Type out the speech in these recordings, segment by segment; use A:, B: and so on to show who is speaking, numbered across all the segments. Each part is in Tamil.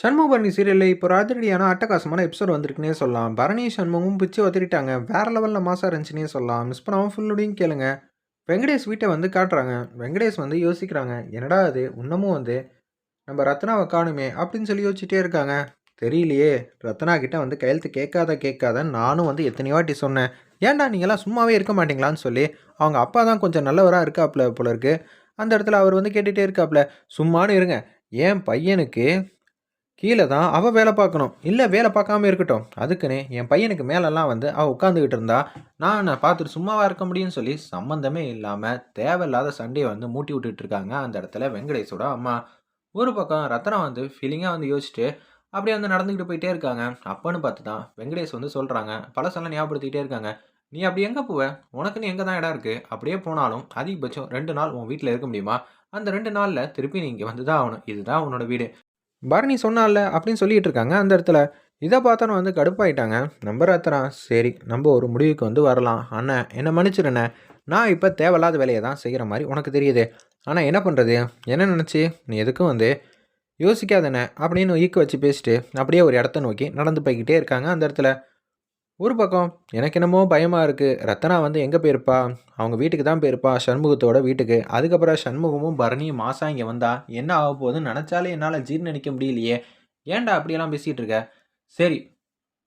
A: சண்முகபரணி சீரியலில் இப்போ அதிரடியான அட்டகாசமான எபிசோட் வந்திருக்குன்னே சொல்லலாம். பரணி சண்முகம் பிச்சு ஒத்திட்டாங்க வேற லெவலில் மாசா இருந்துச்சுன்னே சொல்லலாம். மிஸ் பண்ணாமல் ஃபுல்லுடையும் கேளுங்க. வெங்கடேஷ் வீட்டை வந்து காட்டுறாங்க. வெங்கடேஷ் வந்து யோசிக்கிறாங்க. என்னடா அது இன்னமும் வந்து நம்ம ரத்னாவை காணுமே அப்படின்னு சொல்லி யோசிச்சுட்டே இருக்காங்க. தெரியலையே. ரத்னா கிட்ட வந்து கையெழுத்து கேட்காத கேட்காத நானும் வந்து எத்தனை வாட்டி சொன்னேன். ஏன்டா நீங்களாம் சும்மாவே இருக்க மாட்டீங்களான்னு சொல்லி அவங்க அப்பா தான் கொஞ்சம் நல்லவராக இருக்காப்புல போல இருக்கு. அந்த இடத்துல அவர் வந்து கேட்டுகிட்டே இருக்காப்புல. சும்மானு இருங்க. என் பையனுக்கு கீழே தான் அவள் வேலை பார்க்கணும். இல்லை வேலை பார்க்காம இருக்கட்டும். அதுக்குன்னு என் பையனுக்கு மேலெல்லாம் வந்து அவள் உட்காந்துக்கிட்டு இருந்தா நான் பார்த்துட்டு சும்மாவாக இருக்க முடியும்னு சொல்லி சம்மந்தமே இல்லாமல் தேவையில்லாத சண்டையை வந்து மூட்டி விட்டுட்டு இருக்காங்க அந்த இடத்துல வெங்கடேஷோட அம்மா. ஒரு பக்கம் ரத்னா வந்து ஃபீலிங்காக வந்து யோசிச்சுட்டு அப்படியே வந்து நடந்துக்கிட்டு போயிட்டே இருக்காங்க. அப்பன்னு பார்த்து தான் வெங்கடேஷ் வந்து சொல்கிறாங்க பழசெல்லாம் ஞாபகப்படுத்திக்கிட்டே இருக்காங்க. நீ அப்படி எங்கே போவ? உனக்குன்னு எங்கே தான் இடம் இருக்குது அப்படியே போனாலும் அதிகபட்சம் ரெண்டு நாள் உன் வீட்டில் இருக்க முடியுமா? அந்த ரெண்டு நாளில் திருப்பி நீ இங்கே வந்து தான் ஆகணும். இதுதான் உன்னோட வீடு. பரணி சொன்னால அப்படின்னு சொல்லிட்டு இருக்காங்க அந்த இடத்துல இதை பார்த்தோன்னு வந்து கடுப்பாயிட்டாங்க. நம்ம ரத்னா சரி நம்ம ஒரு முடிவுக்கு வந்து வரலாம். அண்ணன் என்னை மன்னிச்சிருண்ணே. நான் இப்போ தேவையில்லாத வேலையை தான் செய்கிற மாதிரி உனக்கு தெரியுது. ஆனால் என்ன பண்ணுறது என்ன நினச்சி? நீ எதுக்கும் வந்து யோசிக்காதண்ணே. அப்படின்னு ஈக்கு வச்சு பேசிட்டு அப்படியே ஒரு இடத்த நோக்கி நடந்து போய்கிட்டே இருக்காங்க. அந்த இடத்துல ஒரு பக்கம் எனக்கு என்னமோ பயமாக இருக்குது ரத்னா வந்து எங்கே போயிருப்பா? அவங்க வீட்டுக்கு தான் போயிருப்பா சண்முகத்தோட வீட்டுக்கு. அதுக்கப்புறம் சண்முகமும் பரணியும் மாசா இங்கே வந்தா. என்ன ஆக போகுதுன்னு நினச்சாலே என்னால் ஜீர்ணிக்க முடியலையே. ஏன்டா அப்படியெல்லாம் பேசிகிட்டு இருக்க? சரி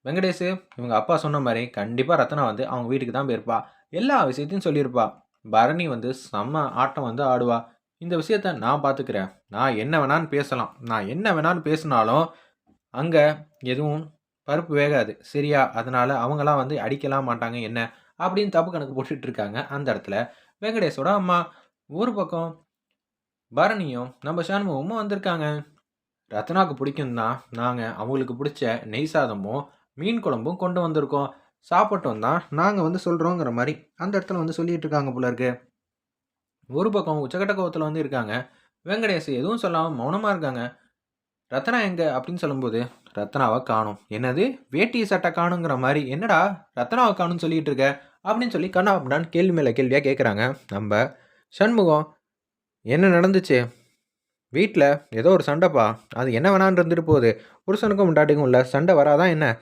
A: வெங்கடேஷ் இவங்க அப்பா சொன்ன மாதிரி கண்டிப்பாக ரத்னா வந்து அவங்க வீட்டுக்கு தான் போயிருப்பா. எல்லா விஷயத்தையும் சொல்லியிருப்பா. பரணி வந்து செம்ம ஆட்டம் வந்து ஆடுவா. இந்த விஷயத்த நான் பார்த்துக்கிறேன் நான் என்ன வேணான்னு பேசலாம். நான் என்ன வேணான்னு பேசினாலும் அங்கே எதுவும் பருப்பு வேகாது. சரியா? அதனால் அவங்களாம் வந்து அடிக்கலாம் மாட்டாங்க என்ன? அப்படின்னு தப்பு கணக்கு போட்டுட்டு இருக்காங்க அந்த இடத்துல. வெங்கடேஷோட அம்மா ஒரு பக்கம் பரணியும் நம்ம சண்முகமும் வந்திருக்காங்க. ரத்னாவுக்கு பிடிக்கும் தான் நாங்கள் அவங்களுக்கு பிடிச்ச நெய் சாதமும் மீன் குழம்பும் கொண்டு வந்திருக்கோம். சாப்பிட்டோம் தான் நாங்கள் வந்து சொல்கிறோங்கிற மாதிரி அந்த இடத்துல வந்து சொல்லிகிட்டு இருக்காங்க போல இருக்கு. ஒரு பக்கம் உச்சக்கட்ட கோவத்தில் வந்து இருக்காங்க. வெங்கடேஷ் எதுவும் சொல்லாமல் மௌனமாக இருக்காங்க. ரத்னா எங்கே? அப்படின்னு சொல்லும்போது ரத்னாவை காணும். என்னது? வேட்டி சட்டை காணுங்கிற மாதிரி. என்னடா? ரத்னாவை காணும்னு சொல்லிட்டு இருக்க? அப்படின்னு சொல்லி கண்ணா அப்படின்னான்னு கேள்வி மேலே கேள்வியாக கேட்குறாங்க நம்ம சண்முகம் என்ன நடந்துச்சு? வீட்டில் ஏதோ ஒரு சண்டைப்பா. அது என்ன வேணான்னு இருந்துட்டு போகுது. புருஷனுக்கும் முண்டாட்டிக்கும் இல்லை சண்டை வராதான் என்ன?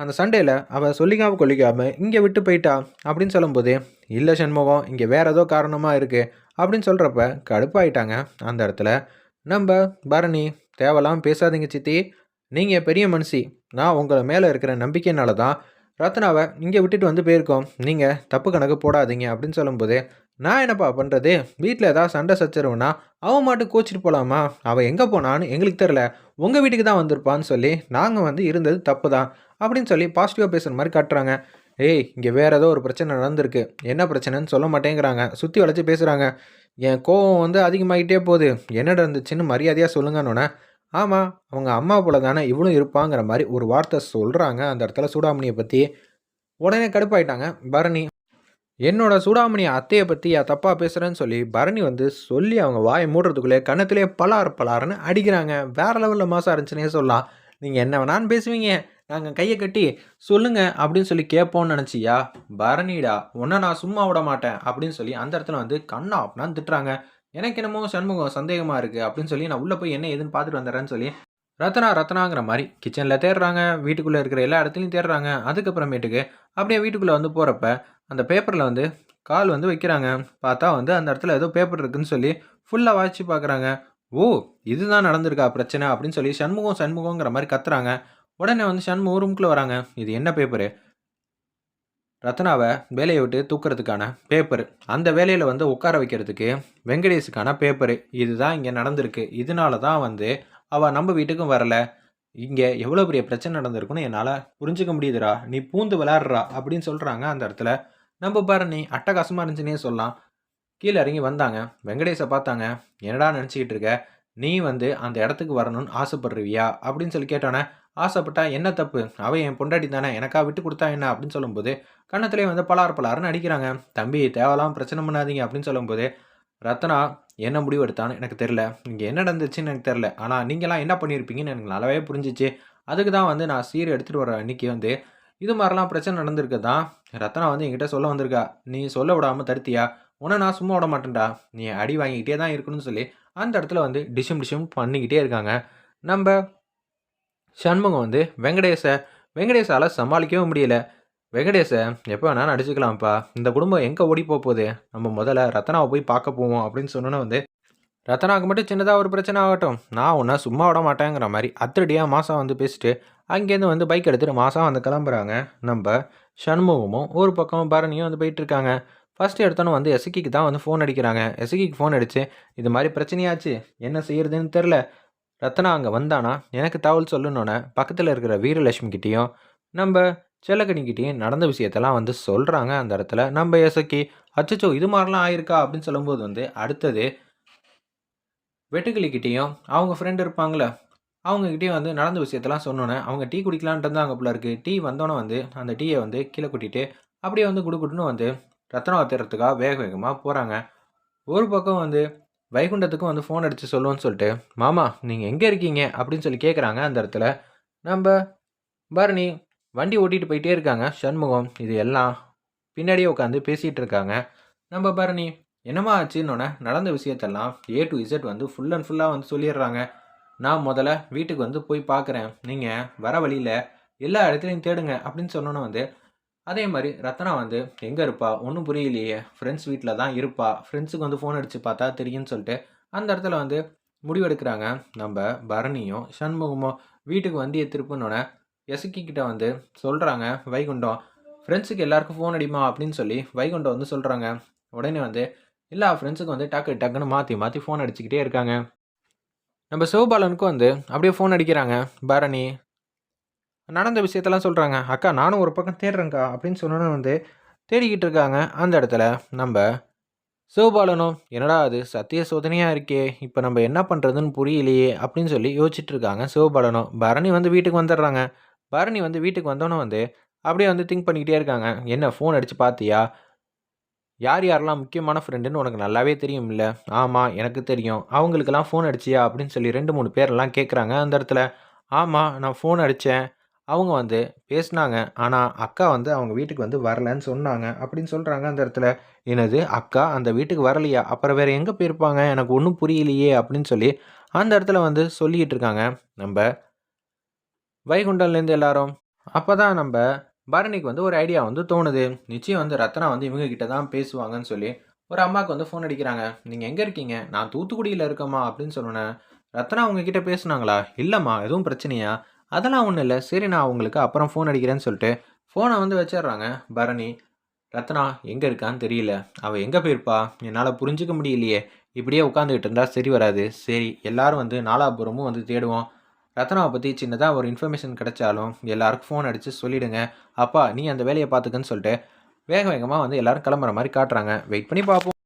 A: அந்த சண்டையில் அவள் சொல்லிக்காம கொல்லிக்காம இங்கே விட்டு போயிட்டா? அப்படின்னு சொல்லும்போது இல்லை சண்முகம் இங்கே வேற ஏதோ காரணமாக இருக்குது அப்படின்னு சொல்கிறப்ப கடுப்பாயிட்டாங்க அந்த இடத்துல. நம்ம பரணி தேவலாம் பேசாதீங்க சித்தி. நீங்கள் பெரிய மனுஷி. நான் உங்களை மேலே இருக்கிற நம்பிக்கையினால தான் ரத்னாவை இங்கே விட்டுட்டு வந்து போயிருக்கோம். நீங்கள் தப்பு கணக்கு போடாதீங்க அப்படின்னு சொல்லும்போது நான் என்னப்பா பண்ணுறது வீட்டில் ஏதாவது சண்டை சச்சரவுனா அவன் மாட்டு கோச்சிட்டு போகலாமா அவள் எங்கே போனான்னு எங்களுக்கு தெரில உங்கள் வீட்டுக்கு தான் வந்திருப்பான்னு சொல்லி நாங்கள் வந்து இருந்தது தப்பு தான் அப்படின்னு சொல்லி பாசிட்டிவாக பேசுகிற மாதிரி காட்டுறாங்க. ஏய் இங்கே வேறு ஏதோ ஒரு பிரச்சனை நடந்திருக்கு. என்ன பிரச்சனைன்னு சொல்ல மாட்டேங்கிறாங்க. சுற்றி வளைச்சி பேசுகிறாங்க என் கோவம் வந்து அதிகமாகிட்டே போகுது. என்ன நடந்துச்சுன்னு மரியாதையாக சொல்லுங்கன்னொன்னே ஆமாம் அவங்க அம்மா போல தானே இவளும் இருப்பாங்கிற மாதிரி ஒரு வார்த்தை சொல்கிறாங்க அந்த இடத்துல சூடாமணியை பற்றி உடனே கடுப்பாயிட்டாங்க. பரணி என்னோட சூடாமணி அத்தையை பற்றி தப்பாக பேசுகிறேன்னு சொல்லி பரணி வந்து சொல்லி அவங்க வாயை மூடுறதுக்குள்ளே கன்னத்திலே பலார் பலார்னு அடிக்கிறாங்க. வேற லெவலில் மாதம் இருந்துச்சுன்னே சொல்லலாம். நீங்கள் என்ன வேணான்னு பேசுவீங்க. நாங்கள் கையை கட்டி சொல்லுங்க அப்படின்னு சொல்லி கேட்போம்னு நினச்சியா? பரணிடா உன்னை நான் சும்மா விட மாட்டேன் அப்படின்னு சொல்லி அந்த இடத்துல வந்து கண்ணா அப்படின்னா திட்டுறாங்க. எனக்கு என்னமோ சண்முகம் சந்தேகமாக இருக்குது அப்படின்னு சொல்லி நான் உள்ளே போய் என்ன ஏதுன்னு பார்த்துட்டு வந்துடுறேன்னு சொல்லி ரத்னா ரத்னாங்கிற மாதிரி கிச்சனில் தேடுறாங்க வீட்டுக்குள்ளே இருக்கிற எல்லா இடத்துலையும் தேடுறாங்க. அதுக்கப்புறமேட்டுக்கு அப்படியே வீட்டுக்குள்ளே வந்து போகிறப்ப அந்த பேப்பரில் வந்து கால் வந்து வைக்கிறாங்க. பார்த்தா வந்து அந்த இடத்துல ஏதோ பேப்பர் இருக்குன்னு சொல்லி ஃபுல்லாக வாய்ச்சி பார்க்குறாங்க. ஓ இதுதான் நடந்திருக்கா பிரச்சனை அப்படின்னு சொல்லி சண்முகம் சண்முகங்கிற மாதிரி கத்துறாங்க. உடனே வந்து சண்முகம் ரூம்குள்ளே வராங்க. இது என்ன பேப்பரு ரத்னாவை வேலையை விட்டு தூக்குறதுக்கான பேப்பர் அந்த வேலையில் வந்து உட்கார வைக்கிறதுக்கு வெங்கடேஷுக்கான பேப்பரு இதுதான் இங்கே நடந்திருக்கு. இதனால தான் வந்து அவள் நம்ம வீட்டுக்கும் வரல. இங்கே எவ்வளோ பெரிய பிரச்சனை நடந்திருக்குன்னு என்னால் புரிஞ்சுக்க முடியுதுடா. நீ பூந்து விளாட்றா அப்படின்னு சொல்கிறாங்க அந்த இடத்துல. நம்ம பாரு நீ அட்டகாசமாக இருந்துச்சுன்னே சொல்லலாம். கீழே இறங்கி வந்தாங்க. வெங்கடேஷை பார்த்தாங்க. என்னடா நினச்சிக்கிட்டு இருக்க? நீ வந்து அந்த இடத்துக்கு வரணும்னு ஆசைப்படுறியா? அப்படின்னு சொல்லி கேட்டானே ஆசைப்பட்டா என்ன தப்பு? அவள் என் பொண்டாட்டி தானே எனக்கா விட்டு கொடுத்தா என்ன? அப்படின்னு சொல்லும்போது கண்ணத்துலேயே வந்து பலார் பலாருன்னு அடிக்கிறாங்க. தம்பி தேவலாம் பிரச்சனை பண்ணாதீங்க. அப்படின்னு சொல்லும்போது ரத்னா என்ன முடிவு எடுத்தான்னு எனக்கு தெரில இங்கே என்ன நடந்துச்சுன்னு எனக்கு தெரில ஆனால் நீங்களாம் என்ன பண்ணியிருப்பீங்கன்னு எனக்கு நல்லாவே புரிஞ்சிச்சு. அதுக்கு தான் வந்து நான் சீர் எடுத்துகிட்டு வர அன்றைக்கி வந்து இது மாதிரிலாம் பிரச்சனை நடந்திருக்கு தான் ரத்னா வந்து என்கிட்ட சொல்ல வந்திருக்கா. நீ சொல்ல விடாமல் தடுத்தியா? உன்னை நான் சும்மா விட மாட்டேன்டா. நீ அடி வாங்கிக்கிட்டே தான் இருக்கணும்னு சொல்லி அந்த இடத்துல வந்து டிஷம் டிஷம் பண்ணிக்கிட்டே இருக்காங்க. நம்ம சண்முகம் வந்து வெங்கடேஷை வெங்கடேஷால் சமாளிக்கவும் முடியல. வெங்கடேஷை எப்போ வேணாலும் நடிச்சுக்கலாம்ப்பா இந்த குடும்பம் எங்கே ஓடி போகுது? நம்ம முதல்ல ரத்னாவை போய் பார்க்க போவோம். அப்படின்னு சொன்னோன்னே வந்து ரத்னாவுக்கு மட்டும் சின்னதாக ஒரு பிரச்சனை ஆகட்டும். நான் ஒன்றா சும்மா விட மாட்டேங்கிற மாதிரி அத்தடியாக மாதம் வந்து பேசிட்டு அங்கேருந்து வந்து பைக் எடுத்துகிட்டு மாதம் வந்து கிளம்புறாங்க. நம்ம சண்முகமும் ஒரு பக்கம் பரணியும் வந்து போயிட்டுருக்காங்க ஃபஸ்ட்டு எடுத்தோன்னே வந்து எசக்கிக்கு தான் வந்து ஃபோன் அடிக்கிறாங்க. எசக்கிக்கு ஃபோன் அடித்து இது மாதிரி பிரச்சனையாச்சு? என்ன செய்கிறதுன்னு தெரில ரத்னா அங்கே வந்தானா? எனக்கு தகவல் சொல்லணுன்னே பக்கத்தில் இருக்கிற வீரலட்சுமிக்கிட்டேயும் நம்ம செல்லக்கணிக்கிட்டேயும் நடந்த விஷயத்தெல்லாம் வந்து சொல்கிறாங்க அந்த இடத்துல. நம்ம எசக்கி அச்சச்சோ இது மாதிரிலாம் ஆயிருக்கா? அப்படின்னு சொல்லும்போது வந்து அடுத்தது வெட்டுக்கிளிக்கிட்டேயும் அவங்க ஃப்ரெண்டு இருப்பாங்களே அவங்கக்கிட்டேயும் வந்து நடந்த விஷயத்தெல்லாம் சொன்னோன்னே அவங்க டீ குடிக்கலான்ட்டு அங்கே போல இருக்குது டீ வந்தோன்னே வந்து அந்த டீயை வந்து கீழே கொட்டிட்டு அப்படியே வந்து குடுக்குட்டுன்னு வந்து ரத்தனம் தேடுறதுக்காக வேக வேகமாக போகிறாங்க ஒரு பக்கம் வந்து வைகுண்டத்துக்கும் வந்து ஃபோன் அடித்து சொல்லுவோன்னு சொல்லிட்டு மாமா நீங்கள் எங்கே இருக்கீங்க? அப்படின்னு சொல்லி கேட்குறாங்க அந்த இடத்துல. நம்ம பரணி வண்டி ஓட்டிகிட்டு போயிட்டே இருக்காங்க சண்முகம் இது எல்லாம் பின்னாடியே உட்காந்து பேசிகிட்டு இருக்காங்க. நம்ம பரணி என்னமா ஆச்சுன்னொன்னே நடந்த விஷயத்தெல்லாம் ஏ டு இசட் வந்து ஃபுல் அண்ட் ஃபுல்லாக வந்து சொல்லிடுறாங்க. நான் முதல்ல வீட்டுக்கு வந்து போய் பார்க்குறேன் நீங்கள் வர வழியில் எல்லா இடத்துலையும் தேடுங்க அப்படின்னு சொன்னோன்னே வந்து அதே மாதிரி ரத்னா வந்து எங்கே இருப்பா? ஒன்றும் புரியலையே. ஃப்ரெண்ட்ஸ் வீட்டில் தான் இருப்பா. ஃப்ரெண்ட்ஸுக்கு வந்து ஃபோன் அடித்து பார்த்தா தெரியும்னு சொல்லிட்டு அந்த இடத்துல வந்து முடிவெடுக்கிறாங்க. நம்ம பரணியும் சண்முகமும் வீட்டுக்கு வண்டியை திருப்பினோடனே எசக்கி கிட்ட வந்து சொல்கிறாங்க வைகுண்டம் ஃப்ரெண்ட்ஸுக்கு எல்லாருக்கும் ஃபோன் அடிமா அப்படின்னு சொல்லி வைகுண்டம் வந்து சொல்கிறாங்க உடனே வந்து எல்லா ஃப்ரெண்ட்ஸுக்கும் வந்து டக்கு டக்குன்னு மாற்றி மாற்றி ஃபோன் அடிச்சுக்கிட்டே இருக்காங்க. நம்ம சிவபாலனுக்கும் வந்து அப்படியே ஃபோன் அடிக்கிறாங்க. பரணி நடந்த விஷயத்தெல்லாம் சொல்கிறாங்க அக்கா நானும் ஒரு பக்கம் தேடுறேங்க்கா அப்படின்னு சொன்னோன்னே வந்து தேடிக்கிட்டு இருக்காங்க. அந்த இடத்துல நம்ம சிவபாலனும் என்னடா அது சத்திய சோதனையாக இருக்கே இப்போ நம்ம என்ன பண்ணுறதுன்னு புரியலையே அப்படின்னு சொல்லி யோசிச்சுட்டு இருக்காங்க சிவபாலனும் பரணி வந்து வீட்டுக்கு வந்துடுறாங்க. பரணி வந்து வீட்டுக்கு வந்தோன்னே வந்து அப்படியே வந்து திங்க் பண்ணிக்கிட்டே இருக்காங்க. என்ன ஃபோன் அடித்து பார்த்தியா யார் யாரெல்லாம் முக்கியமான ஃப்ரெண்டுன்னு உனக்கு நல்லாவே தெரியும் இல்லை ஆமாம் எனக்கு தெரியும். அவங்களுக்கெல்லாம் ஃபோன் அடிச்சியா? அப்படின்னு சொல்லி ரெண்டு மூணு பேரெல்லாம் கேட்குறாங்க அந்த இடத்துல. ஆமாம் நான் ஃபோன் அடித்தேன் அவங்க வந்து பேசினாங்க. ஆனால் அக்கா வந்து அவங்க வீட்டுக்கு வந்து வரலன்னு சொன்னாங்க. அப்படின்னு சொல்கிறாங்க அந்த இடத்துல. என்னது அக்கா அந்த வீட்டுக்கு வரலையா? அப்புறம் வேறு எங்கே போயிருப்பாங்க? எனக்கு ஒன்றும் புரியலையே அப்படின்னு சொல்லி அந்த இடத்துல வந்து சொல்லிக்கிட்டு இருக்காங்க. நம்ம வைகுண்டன்லேருந்து எல்லாரும். அப்போ தான் நம்ம பரணிக்கு வந்து ஒரு ஐடியா வந்து தோணுது. நிச்சயம் வந்து ரத்னா வந்து இவங்க கிட்ட தான் பேசுவாங்கன்னு சொல்லி ஒரு அம்மாவுக்கு வந்து ஃபோன் அடிக்கிறாங்க. நீங்கள் எங்கே இருக்கீங்க? நான் தூத்துக்குடியில் இருக்கேம்மா அப்படின்னு சொன்னேன் ரத்னா உங்ககிட்ட பேசுனாங்களா? இல்லைம்மா எதுவும் பிரச்சனையா? அதெல்லாம் ஒன்றும் இல்லை. சரி நான் அவங்களுக்கு அப்புறம் ஃபோன் அடிக்கிறேன்னு சொல்லிட்டு ஃபோனை வந்து வச்சிடுறாங்க. பரணி ரத்னா எங்கே இருக்கான்னு தெரியல. அவள் எங்கே போயிருப்பா? என்னால் புரிஞ்சுக்க முடியலையே. இப்படியே உட்காந்துக்கிட்டு இருந்தால் சரி வராது. சரி எல்லாரும் வந்து நாலாபுரமும் வந்து தேடுவோம். ரத்னாவை பற்றி சின்னதாக ஒரு இன்ஃபர்மேஷன் கிடைச்சாலும் எல்லாருக்கும் ஃபோன் அடித்து சொல்லிவிடுங்க அப்பா நீ அந்த வேலையை பார்த்துக்கன்னு சொல்லிட்டு வேக வேகமாக வந்து எல்லோரும் கிளம்புற மாதிரி காட்டுறாங்க. வெயிட் பண்ணி பார்ப்போம்.